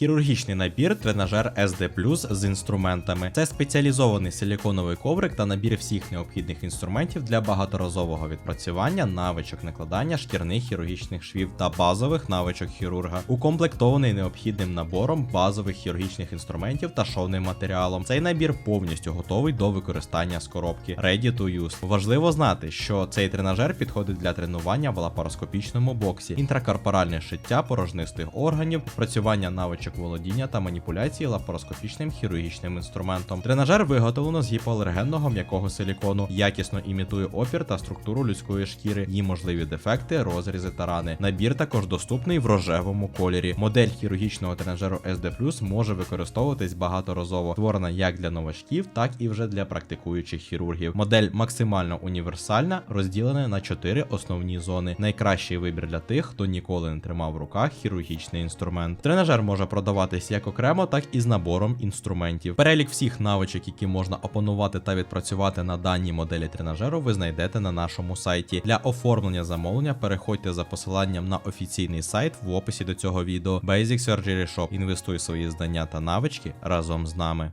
Хірургічний набір тренажер SD з інструментами. Це спеціалізований силіконовий коврик та набір всіх необхідних інструментів для багаторазового відпрацювання, навичок накладання шкірних хірургічних швів та базових навичок хірурга, укомплектований необхідним набором базових хірургічних інструментів та шовним матеріалом. Цей набір повністю готовий до використання з коробки. Ready to use. Важливо знати, що цей тренажер підходить для тренування в лапароскопічному боксі, інтракорпоральне шиття порожнистих органів, працювання навичок володіння та маніпуляції лапароскопічним хірургічним інструментом. Тренажер виготовлено з гіпоалергенного м'якого силікону, якісно імітує опір та структуру людської шкіри, її можливі дефекти, розрізи та рани. Набір також доступний в рожевому кольорі. Модель хірургічного тренажеру SD може використовуватись багаторазово, створена як для новачків, так і вже для практикуючих хірургів. Модель максимально універсальна, розділена на чотири основні зони. Найкращий вибір для тих, хто ніколи не тримав в руках хірургічний інструмент. Тренажер може продаватись як окремо, так і з набором інструментів. Перелік всіх навичок, які можна опанувати та відпрацювати на даній моделі тренажеру, ви знайдете на нашому сайті. Для оформлення замовлення переходьте за посиланням на офіційний сайт в описі до цього відео. Basic Surgery Shop. Інвестуй свої знання та навички разом з нами.